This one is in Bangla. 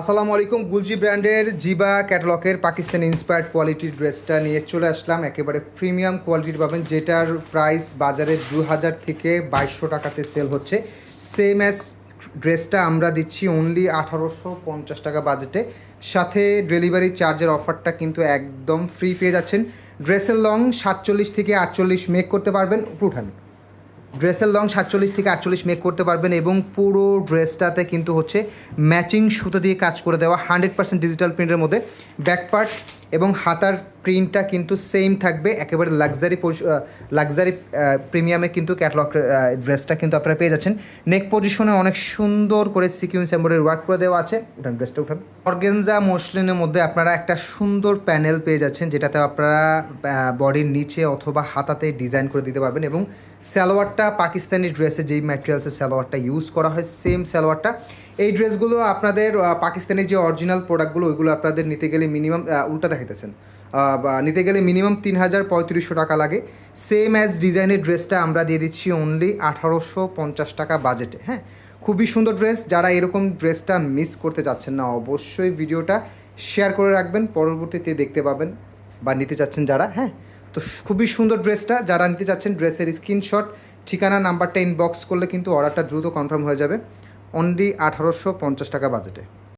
আসসালামু আলাইকুম, গুলজি ব্র্যান্ডের জিবা ক্যাটালগের পাকিস্তানি ইন্সপায়ার্ড কোয়ালিটির ড্রেসটা নিয়ে চলে আসলাম। একেবারে প্রিমিয়াম কোয়ালিটির পাবেন, যেটার প্রাইস বাজারে দু হাজার থেকে বাইশশো টাকাতে সেল হচ্ছে। সেম অ্যাজ ড্রেসটা আমরা দিচ্ছি অনলি আঠারোশো পঞ্চাশ টাকা বাজেটে সাথে ডেলিভারি চার্জের অফারটা কিন্তু একদম ফ্রি পেয়ে যাচ্ছেন। ড্রেসের লং সাতচল্লিশ থেকে আটচল্লিশ মেক করতে পারবেন উঠান ড্রেসের লং সাতচল্লিশ থেকে আটচল্লিশ মেক করতে পারবেন এবং পুরো ড্রেসটাতে কিন্তু হচ্ছে ম্যাচিং সুতো দিয়ে কাজ করে দেওয়া হান্ড্রেড পার্সেন্ট ডিজিটাল প্রিন্টের মধ্যে ব্যাক পার্ট এবং হাতার প্রিন্টটা কিন্তু সেম থাকবে, একেবারে লাক্সারি লাক্সারি প্রিমিয়ামে কিন্তু ক্যাটলগ ড্রেসটা কিন্তু আপনারা পেয়ে যাচ্ছেন। নেক পজিশনে অনেক সুন্দর করে সিকিউন্স এম্বয়ডারি ওয়ার্ক করে দেওয়া আছে। উঠান ড্রেসটা উঠান। অর্গেনজা মসলিনের মধ্যে আপনারা একটা সুন্দর প্যানেল পেয়ে যাচ্ছেন, যেটাতে আপনারা বডির নিচে অথবা হাতাতে ডিজাইন করে দিতে পারবেন এবং সালোয়ারটা পাকিস্তানি ড্রেসে যেই ম্যাটেরিয়ালসের সালোয়ারটা ইউজ করা হয় সেম সালোয়ারটা। এই ড্রেসগুলো আপনাদের পাকিস্তানি যে অরিজিনাল প্রোডাক্টগুলো ওইগুলো আপনাদের নিতে গেলে মিনিমাম উল্টা দেখাইতেছেন। নিতে গেলে মিনিমাম তিন হাজার পঁয়ত্রিশশো টাকা লাগে। সেম অ্যাজ ডিজাইনের ড্রেসটা আমরা দিয়ে দিচ্ছি অনলি আঠারোশো পঞ্চাশ টাকা বাজেটে হ্যাঁ? খুবই সুন্দর ড্রেস যারা এরকম ড্রেসটা মিস করতে চাচ্ছেন না, অবশ্যই ভিডিওটা শেয়ার করে রাখবেন, পরবর্তীতে দেখতে পাবেন বা নিতে চাচ্ছেন যারা হ্যাঁ? তো খুবই সুন্দর ড্রেসটা যারা নিতে চাচ্ছেন ড্রেসের স্ক্রিনশট ঠিকানা নাম্বারটা ইনবক্স করলে কিন্তু অর্ডারটা দ্রুত কনফার্ম হয়ে যাবে। অনলি আঠারোশো পঞ্চাশ টাকা বাজেটে